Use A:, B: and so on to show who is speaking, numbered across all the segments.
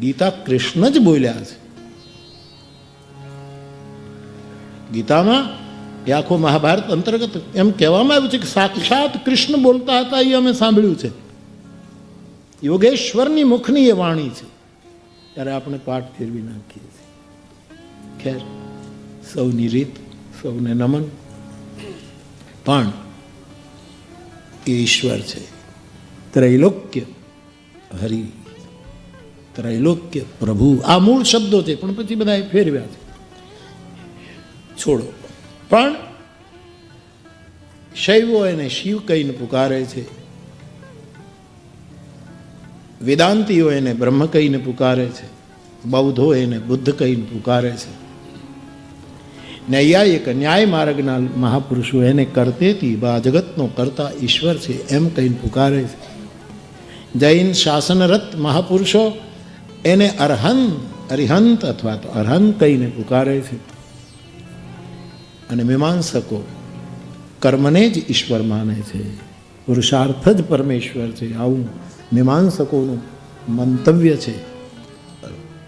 A: ગીતા કૃષ્ણ જ બોલ્યા છે. ગીતામાં એ આખો મહાભારત અંતર્ગત એમ કહેવામાં આવ્યું છે કે સાક્ષાત કૃષ્ણ બોલતા હતા એ અમે સાંભળ્યું છે. યોગેશ્વરની મુખની એ વાણી છે. ત્યારે આપણે પાઠ ફેરવી નાખીએ છીએ. ખેર, સૌની રીત, સૌને નમન. પણ એ ઈશ્વર છે. ત્રૈલોક્ય હરિ ત્રૈલોક્ય પ્રભુ આ મૂળ શબ્દો છે, પણ પછી બધા ફેરવ્યા છે. છોડો. પણ શૈવો એને શિવ કહીને પુકારે છે. વેદાંતિઓ એને બ્રહ્મ કહીને પુકારે છે. બૌદ્ધો એને બુદ્ધ કહીને પુકારે છે. નૈયાયિક ન્યાય માર્ગના મહાપુરુષો એને કરતેથી બા જગતનો કરતા ઈશ્વર છે, એમ કહીને પુકારે છે. જૈન શાસનરત મહાપુરુષો એને અરહંત, અરિહંત અથવા તો અરહંત કહીને પુકારે છે. અને મીમાંસકો કર્મને જ ઈશ્વર માને છે. પુરુષાર્થ જ પરમેશ્વર છે. આવું મીમાંસકોનું મંતવ્ય છે.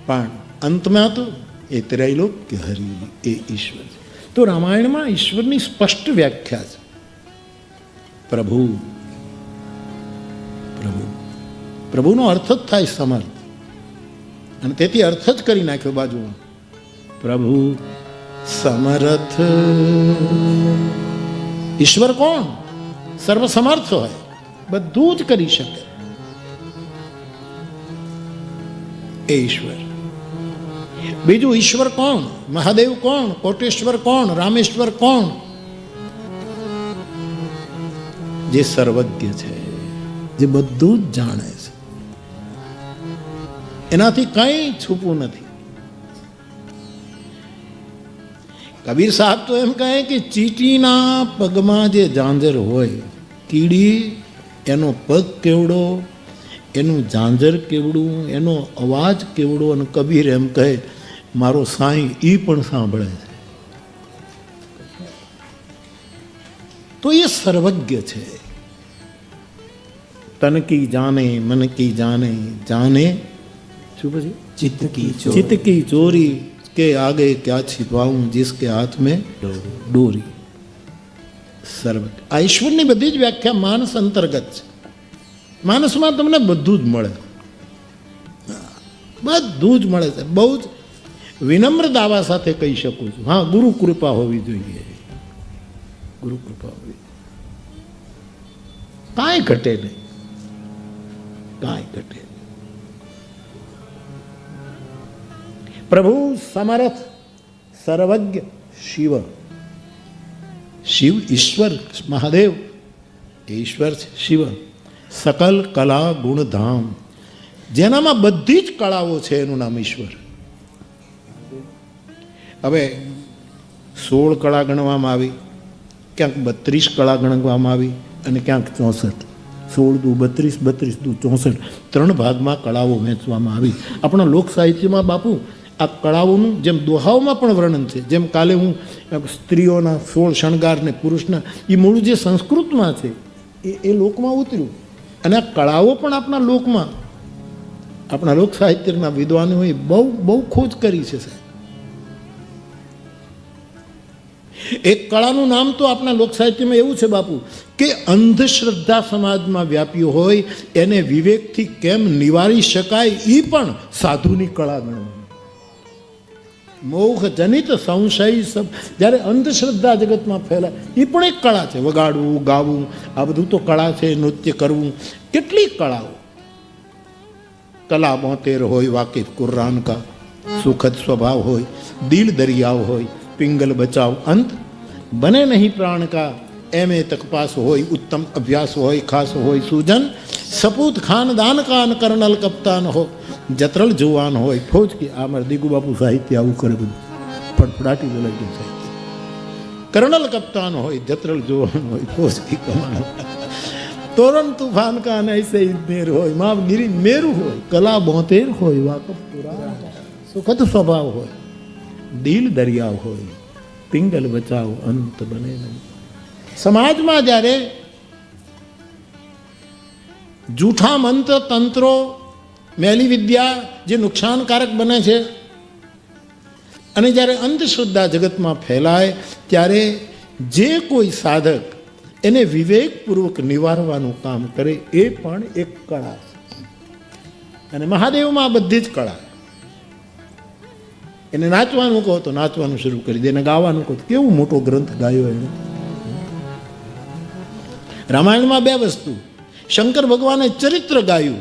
A: પણ અંતમાં તો એ ત્રૈલોક્ય હરિ એ ઈશ્વર છે. તો રામાયણમાં ઈશ્વરની સ્પષ્ટ વ્યાખ્યા છે. પ્રભુ પ્રભુ, પ્રભુનો અર્થ જ થાય સમર્થ. અને તેથી અર્થ જ કરી નાખ્યો બાજુ પ્રભુ સમર્થ. ઈશ્વર કોણ? સર્વસમર્થ હોય. બધું જ કરી શકે. એ ઈશ્વર. બીજું ઈશ્વર કોણ? મહાદેવ કોણ? કોટેશ્વર કોણ? રામેશ્વર કોણ? જે સર્વજ્ઞ છે જે બધું જ જાણે છે. એનાથી કંઈ છૂપું નથી. કબીર સાહેબ તો એમ કહે કે ચીટીના પગમાં જે ઝાંઝર હોય, કીડી, એનો પગ કેવડો, એનું ઝાંઝર કેવડું, એનો અવાજ કેવડો, અને કબીર એમ કહે, મારો સાંઈ એ પણ સાંભળે છે. તો એ સર્વજ્ઞ છે. તન કી જાને, મન કી જાને જાને શું પછી
B: चित्त की चोर
A: चित्त की चोरी के आगे क्या छिपाऊं जिसके हाथ में डोरी સર્વ આ ઈશ્વરની બધી જ વ્યાખ્યા માનસ અંતર્ગત છે માનસમાં તમને બધું જ મળે બધું જ મળે છે બહુ જ વિનમ્ર દાવા સાથે કહી શકું છું હા ગુરુ કૃપા હોવી જોઈએ ગુરુ કૃપા હોવી કાંઈ ઘટે નહીં કાંઈ ઘટે નહીં પ્રભુ સમરથ સર્વજ્ઞ શિવ. શિવ ઈશ્વર મહાદેવ, ઈશ્વર છે શિવ. સકલ કલા ગુણધામ. જેનામાં બધી જ કળાઓ છે એનું નામ ઈશ્વર. હવે સોળ કળા ગણવામાં આવી, ક્યાંક બત્રીસ કળા ગણવામાં આવી અને ક્યાંક ચોસઠ. સોળ દુ બત્રીસ બત્રીસ દુ ચોસઠ. ત્રણ ભાગમાં કળાઓ વહેંચવામાં આવી. આપણા લોક સાહિત્યમાં બાપુ આ કળાઓનું જેમ દોહાઓમાં પણ વર્ણન છે, જેમ કાલે હું સ્ત્રીઓના સોળ શણગાર ને પુરુષના એ મૂળ જે સંસ્કૃતમાં છે, એ એ લોકમાં ઉતર્યું. અને આ કળાઓ પણ આપણા લોકમાં આપણા લોક સાહિત્યના વિદ્વાનોએ બહુ બહુ ખોજ કરી છે, સાહેબ. એક કળાનું નામ તો આપણા લોક સાહિત્યમાં એવું છે, બાપુ, કે અંધશ્રદ્ધા સમાજમાં વ્યાપી હોય, એને વિવેકથી કેમ નિવારી શકાય એ પણ સાધુની કળા ગણવામાં મોહ જનિત સંશય જ્યારે અંધશ્રદ્ધા જગતમાં ફેલાય એ પણ એક કળા છે. વગાડવું, ગાવું, આ બધું તો કળા છે, નૃત્ય કરવું. કેટલી કળાઓ? કલા બોતેર હોય, વાકેફ કુર્રાન કા સુખદ સ્વભાવ હોય, દિલ દરિયાવ હોય, પિંગલ બચાવ, અંત. બને નહીં પ્રાણ કા. એમ એ તકપાસ હોય, ઉત્તમ અભ્યાસ હોય, ખાસ હોય, સૂજન. સપૂત ખાનદાન કાન કર્નલ કપ્તાન હો જતરલ જુવાન હોય ફોજ કે આ મારે દીગુ બાપુ સાહિત્ય આવું કરે બધું ફટફડાટી બોલે ગયું સાહિત્ય કર્નલ કપ્તાન હોય જતરલ જુવાન હોય ફોજ કે કમાન તોરણ તુફાન કાન એસે ઇજનેર હોય માં ગિરી મેરુ હોય કલા બોતેર હોય વાકફ પુરા સુખદ સ્વભાવ હોય દિલ દરિયાવ હોય પિંગલ બચાવ અંત બને નહીં સમાજમાં જ્યારે જૂઠા મંત્ર તંત્રો મેલી વિદ્યા જે નુકસાનકારક બને છે. અને જ્યારે અંધશ્રદ્ધા જગતમાં ફેલાય, ત્યારે જે કોઈ સાધક એને વિવેકપૂર્વક નિવારવાનું કામ કરે, એ પણ એક કળા છે. અને મહાદેવમાં આ બધી જ કળા એને નાચવાનું કહો તો નાચવાનું શરૂ કરી દે, એને ગાવાનું કહો કેવું મોટો ગ્રંથ ગાયો એને રામાયણમાં બે વસ્તુ શંકર ભગવાને ચરિત્ર ગાયું.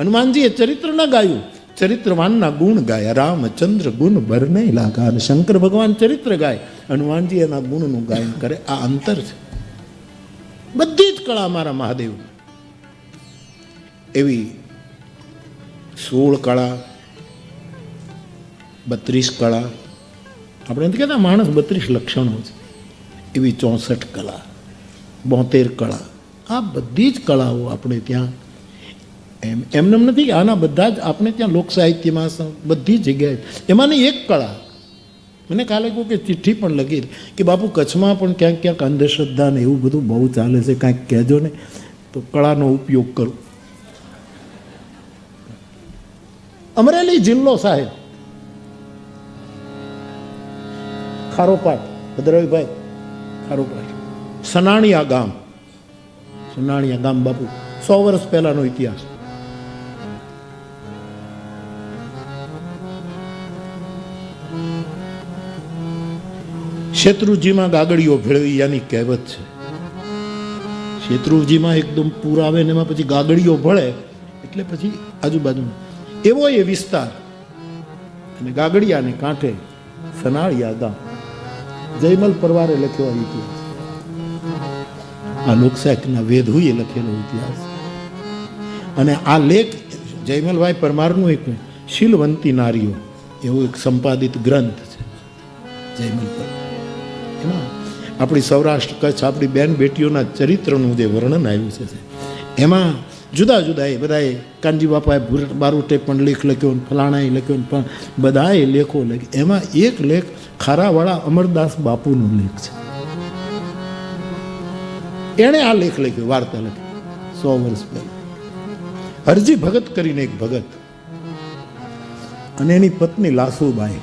A: હનુમાનજીએ ચરિત્ર ન ગાયું. ચરિત્રવાનના ગુણ ગાયા. રામચંદ્ર ગુણ બરને લાગા. અને શંકર ભગવાન ચરિત્ર ગાય. હનુમાનજી એના ગુણનું ગાયન કરે. આ અંતર છે. બધી જ કળા મારા મહાદેવ. એવી સોળ કળા, બત્રીસ કળા. આપણે કહેતા, માણસ બત્રીસ લક્ષણો છે. એવી ચોસઠ કળા, બોતેર કળા. આ બધી જ કળાઓ આપણે ત્યાં એમ એમને નથી, આના બધા જ આપણે ત્યાં લોક સાહિત્યમાં બધી જગ્યાએ. એમાંની એક કળા, મને કાલે કહું કે ચિઠ્ઠી પણ લખી કે બાપુ કચ્છમાં પણ ક્યાંક ક્યાંક અંધશ્રદ્ધા ને એવું બધું બહુ ચાલે છે, કાંઈક કહેજો ને, તો કળાનો ઉપયોગ કરો. અમરેલી જિલ્લો સાહેબ. ખારોપાટ ભદ્રવીભાઈ ખારોપાટ સનાણિયા ગામ. સનાણીયા ગામ બાપુ. સો વર્ષ પહેલાનો ઇતિહાસ. શેત્રુજીમાં ગાગડીઓ ભેળવી યાની કહેવત છે. શેત્રુજીમાં એકદમ પૂર આવે ને એમાં પછી ગાગડીઓ ભળે, એટલે પછી આજુબાજુ એવો એ વિસ્તાર. અને ગાગડિયાને કાંઠે સનાળિયા ગામ. જયમલ પરવારે લખ્યો આ ઇતિહાસ. આ લોકસાહિત્યના વેધુએ લખેલો ઇતિહાસ. અને આ લેખ જયમલભાઈ પરમારનું એક શીલવંતી નારીઓ, એવો એક સંપાદિત ગ્રંથ છે. જયમલ એમાં આપણી સૌરાષ્ટ્ર કચ્છ, આપણી બેન બેટીઓના ચરિત્રનું જે વર્ણન આવ્યું છે એમાં જુદા જુદા એ બધાએ કાનજી બાપાએ બારોટે પણ લેખ લખ્યો ને ફલાણાએ લખ્યો ને પણ બધાએ લેખો લખ્યો. એમાં એક લેખ ખારાવાળા અમરદાસ બાપુનો લેખ છે. એણે આ લેખ લખ્યો, વાર્તા લખી. સો વર્ષ પહેલા. હરજી ભગત કરીને એક ભગત અને એની પત્ની લાસુબાઈ.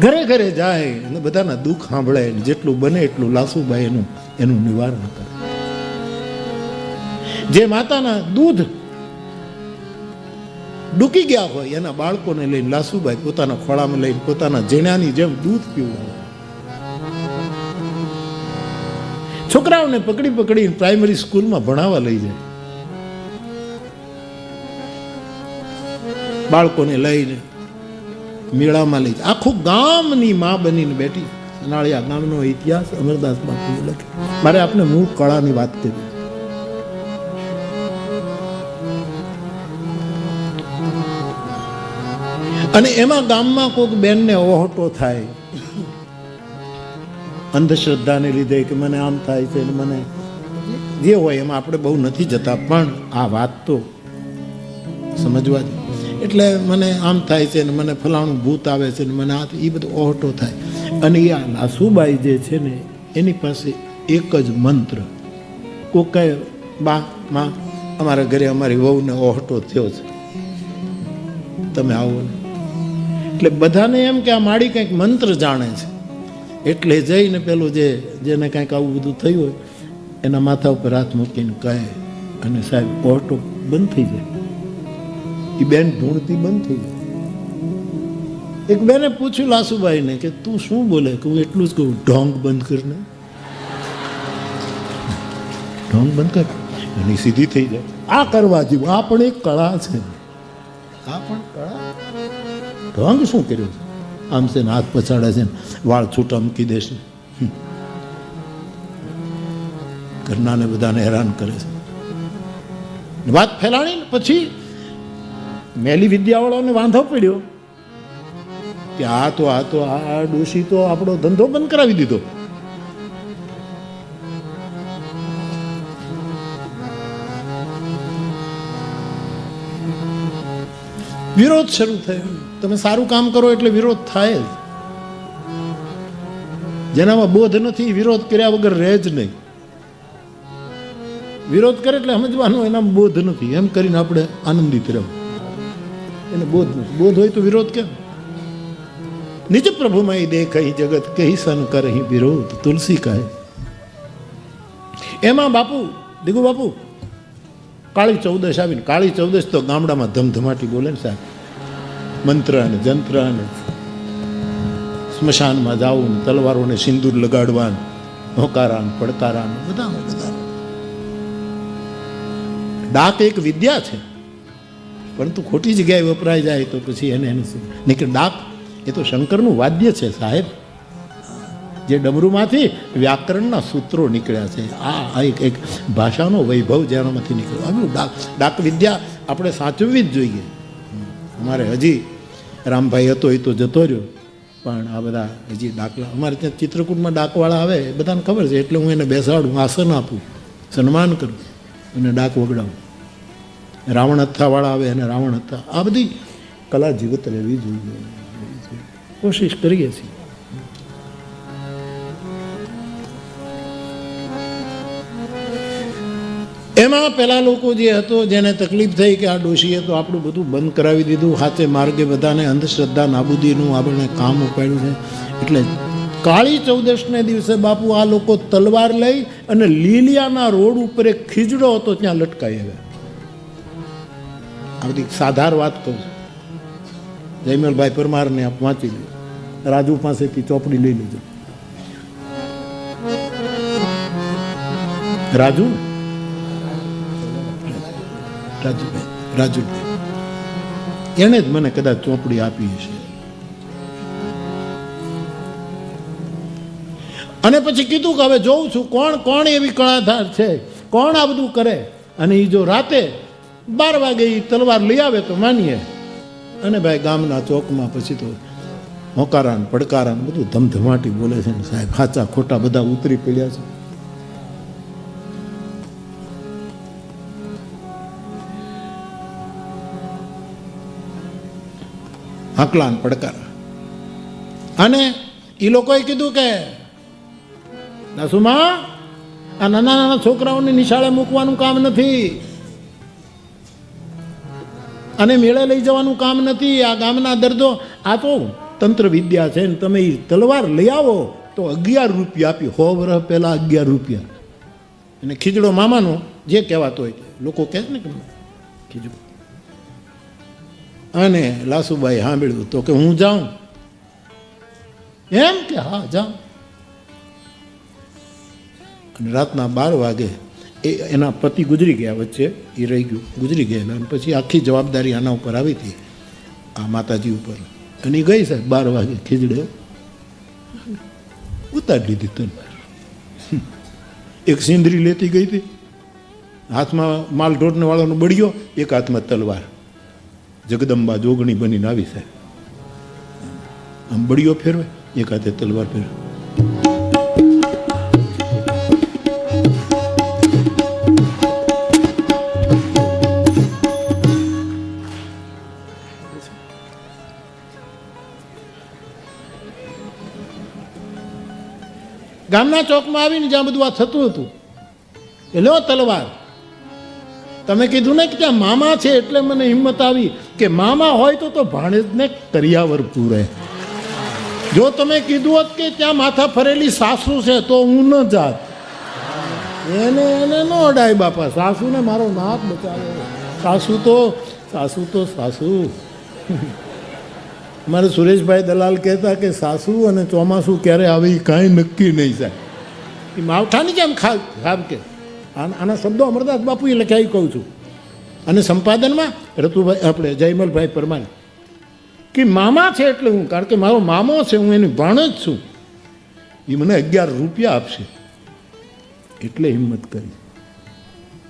A: ઘરે ઘરે જાય અને બધાના દુઃખ સાંભળે જેટલું બને એટલું લાસુબાઈ એનું એનું નિવારણ કરે. જે માતાના દૂધ ડૂકી ગયા હોય, એના બાળકોને લઈને લાસુબાઈ પોતાના ખોળામાં લઈને પોતાના જેણાની જેમ દૂધ પીવડાવે. છોકરાઓને પકડી પકડી પ્રાઇમરી સ્કૂલમાં ભણાવવા લઈ જાય. બાળકોને લઈને મેળામાં લઈ આખું ગામની માં બનીને બેઠી. નાળિયા ગામનો ઇતિહાસ અમરદાસ બાપુએ લખ્યો. મારે આપને મૂળ કળાની વાત કરી અને એમાં ગામમાં કોઈક બેનને ઓહટો થાય. અંધશ્રદ્ધાને લીધે કે મને આમ થાય છે ને મને જે હોય એમાં આપણે બહુ નથી જતા, પણ આ વાત તો સમજવા એટલે મને આમ થાય છે ને મને ફલાણું ભૂત આવે છે ને મને આ એ બધું ઓહટો થાય. અને એ આ લાસુબાઈ જે છે ને, એની પાસે એક જ મંત્ર. કોઈ બા, માં, અમારા ઘરે અમારી વહુને ઓહટો થયો છે. તમે આવો એટલે બધાને એમ કે આ માડી કંઈક મંત્ર જાણે છે. એટલે જઈને પેલું જે, જેને કાંઈક આવું બધું થયું હોય, એના માથા ઉપર હાથ મૂકીને કહે, અને સાહેબ, ઓટો બંધ થઈ જાય. એ બેન ઢૂંઢતી બંધ થઈ જાય. એક બેને પૂછ્યું લાસુભાઈને કે, તું શું બોલે? કે, હું એટલું જ કહું, ઢોંગ બંધ કરીને ઢોંગ બંધ કર. એની સીધી થઈ જાય. આ કરવા જેવું, આ પણ એક કળા છે. આ પણ કળા. ઢોંગ શું કર્યું? છે આમ છે ને હાથ પછાડે છે ને વાળ છૂટા મૂકી દેશે. ઘરનાને બધાને હેરાન કરે છે. વાત ફેલાણી ને પછી મેલી વિદ્યાવાળાને વાંધો પડ્યો કે આ તો આ તો આ ડોશી તો આપણો ધંધો બંધ કરાવી દીધો. વિરોધ શરૂ થયો. તમે સારું કામ કરો એટલે વિરોધ થાય જ. જેનામાં બોધ નથી, વિરોધ કર્યા વગર રહે જ નહીં. વિરોધ કરે એટલે સમજવાનું, એનામાં બોધ નથી. એમ કરીને આપણે આનંદિત રહેવું. એને બોધ નથી. બોધ હોય તો વિરોધ કેમ? નિજ પ્રભુમાં દેખ અહીં જગત, કહી સન કર અહીં વિરોધ, તુલસી કહે. એમાં બાપુ દીગુ બાપુ, કાળી ચૌદશ આવીને, કાળી ચૌદશ તો ગામડામાં ધમધમાટી બોલે ને સાહેબ. મંત્ર અને જંત્ર સ્મશાનમાં જાવું તલવારોને સિંદૂર લગાડવાનું, હોકારાન, પડકારાન બધા બધા ડાક એક વિદ્યા છે પરંતુ ખોટી જગ્યાએ વપરાઈ જાય તો પછી એને એને નહીં કે ડાક, એ તો શંકરનું વાદ્ય છે સાહેબ. જે ડમરૂમાંથી વ્યાકરણના સૂત્રો નીકળ્યા છે. આ એક એક ભાષાનો વૈભવ જેનામાંથી નીકળ્યો. ડાક ડાક વિદ્યા આપણે સાચવવી જ જોઈએ. અમારે હજી રામભાઈ હતો એ તો જતો રહ્યો. પણ આ બધા હજી ડાકલા અમારે ત્યાં ચિત્રકૂટમાં ડાકવાળા આવે, એ બધાને ખબર છે, એટલે હું એને બેસાડું આસન આપું, સન્માન કરું અને ડાક વગડાવું. રાવણ હથ્થાવાળા આવે અને રાવણ હથ્થા, આ બધી કલા જીવત રહેવી જોઈએ. કોશિશ કરીએ છીએ. એમાં પહેલાં લોકો જે હતો, જેને તકલીફ થઈ કે આ ડોશીએ તો આપણું બધું બંધ કરાવી દીધું, હાથે માર્ગે બધાને અંધશ્રદ્ધા, નાબૂદીનું આપણે કામ ઉપાડ્યું છે. એટલે કાળી ચૌદશને દિવસે બાપુ આ લોકો તલવાર લઈ અને લીલિયાના રોડ ઉપર એક ખીજડો હતો, ત્યાં લટકાઈ આવ્યા. આ બધી સાધાર વાત કહું છું. જયમલભાઈ પરમારને આપ વાંચી લો. રાજુ પાસેથી ચોપડી લઈ લીધું રાજુ? ને? રાજુભાઈ રાજુભાઈ. એણે જ મને કદાચ ચોપડી આપી છે અને પછી કીધું કે હવે જોઉં છું કોણ કોણ એવી કળાધાર છે? કોણ આ બધું કરે? અને એ જો રાતે બાર વાગે એ તલવાર લઈ આવે તો માનીએ. અને ભાઈ ગામના ચોકમાં પછી તો હોકારા પડકારાન પડકારા બધું ધમધમાટી બોલે છે ને સાહેબ. સાચા ખોટા બધા ઉતરી પડ્યા છે. હાકલા પડકાર. અને એ લોકોએ કીધું કે દાસુમાં આ નાના નાના છોકરાઓને નિશાળે મૂકવાનું કામ નથી. અને મેળે લઈ જવાનું કામ નથી. આ ગામના દર્દો, આ તો તંત્ર વિદ્યા છે ને તમે એ તલવાર લઈ આવો તો અગિયાર રૂપિયા આપી, હો વર્ષ પહેલાં અગિયાર રૂપિયા. અને ખીજડો મામાનો જે કહેવાતો હોય લોકો કહે ને કે, ખીજડો. અને લાસુબાઈ સાંભળ્યું તો કે હું જાઉં? એમ કે હા, જાઉં. અને રાતના બાર વાગે એ એના પતિ ગુજરી ગયા વચ્ચે, એ રહી ગયું. ગુજરી ગયેલા અને પછી આખી જવાબદારી આના ઉપર આવી હતી, આ માતાજી ઉપર. અને એ ગઈ સાહેબ બાર વાગે ખીજડે. ઉતારી લીધી તલવાર એક સિંદરી લેતી ગઈ હતી. હાથમાં માલ ઢોરને વાળાનો બળ્યો, એક હાથમાં તલવાર. જગદંબા જોગણી બનીને આવી છે. આમ બળીઓ ફેરવે, એક હાથે તલવાર ફેરવે. ગામના ચોકમાં આવીને જ્યાં બધું આ થતું હતું, એ લો તલવાર. તમે કીધું ને કે ત્યાં મામા છે એટલે મને હિંમત આવી કે મામા હોય તો તો ભાણેજને કરિયાવર પૂરે. જો તમે કીધું હોત કે ત્યાં માથા ફરેલી સાસુ છે તો હું ન જાત. એને એને ન અડાય બાપા, સાસુને મારો નાક બચાવે. સાસુ તો સાસુ તો સાસુ. મારે સુરેશભાઈ દલાલ કહેતા કે સાસુ અને ચોમાસું ક્યારે આવે એ કાંઈ નક્કી નહીં સાહેબ. એ માવઠાની કેમ ખા ખાબ કે? આના શબ્દો અમરદાસ બાપુએ લખ્યા એ કહું છું. અને સંપાદનમાં રતુભાઈ, આપણે જયમલભાઈ પરમાર કે મામા છે એટલે હું, કારણ કે મારો મામો છે, હું એની ભાણ જ છું. એ મને અગિયાર રૂપિયા આપશે. એટલે હિંમત કરી.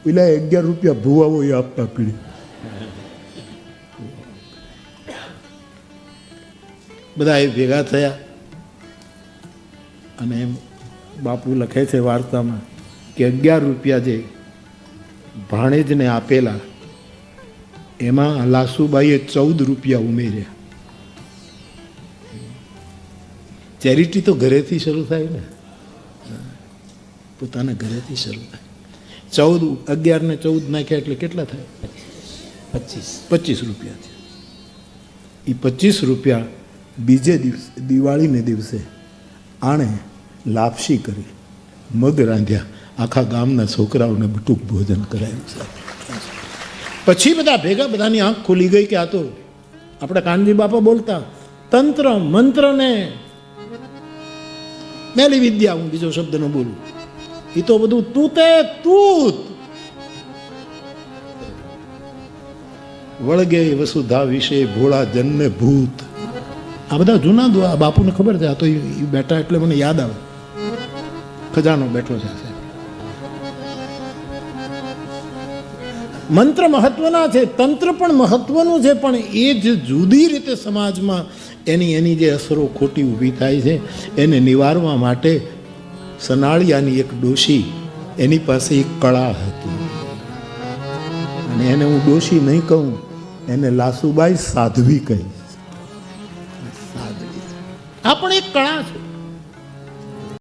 A: પેલા અગિયાર રૂપિયા ભુવાઓ એ આપતા પીડી બધા એ ભેગા થયા. અને એમ બાપુ લખે છે વાર્તામાં કે અગિયાર રૂપિયા જે ભાણેજને આપેલા એમાં લાસુબાઈએ ચૌદ રૂપિયા ઉમેર્યા. ચેરિટી તો ઘરેથી શરૂ થાય ને. પોતાના ઘરેથી શરૂ થાય. ચૌદ અગિયાર ને ચૌદ નાખ્યા એટલે કેટલા થાય?
B: પચીસ.
A: પચીસ રૂપિયા છે એ પચીસ રૂપિયા બીજે દિવસે દિવાળીને દિવસે આણે લાપસી કરી મગ રાંધ્યા. આખા ગામના છોકરાઓને બટુક ભોજન કરાયું સાહેબ પછી બધા ભેગા બધાની આંખ ખુલી ગઈ કે આ તો આપણે કાનજી બાપા બોલતા, તંત્ર, મંત્રને. મેલી વિદ્યા, હું બીજો શબ્દ ન બોલું. એ તો બધું તૂતે તૂત. વળગે વસુધા વિશે ભોળા જન્મે ભૂત. આ બધા જૂના બાપુને ખબર છે, આ તો એ બેઠા એટલે મને યાદ આવે. ખજાનો બેઠો છે મંત્ર મહત્વના છે, તંત્ર પણ મહત્વનું છે, પણ એ જ જુદી રીતે સમાજમાં એની એની જે અસરો ખોટી ઊભી થાય છે, એને નિવારવા માટે સનાળિયાની એક ડોશી એની પાસે એક કળા હતી. અને એને હું ડોશી નહીં કહું, એને લાસુબાઈ સાધ્વી કહી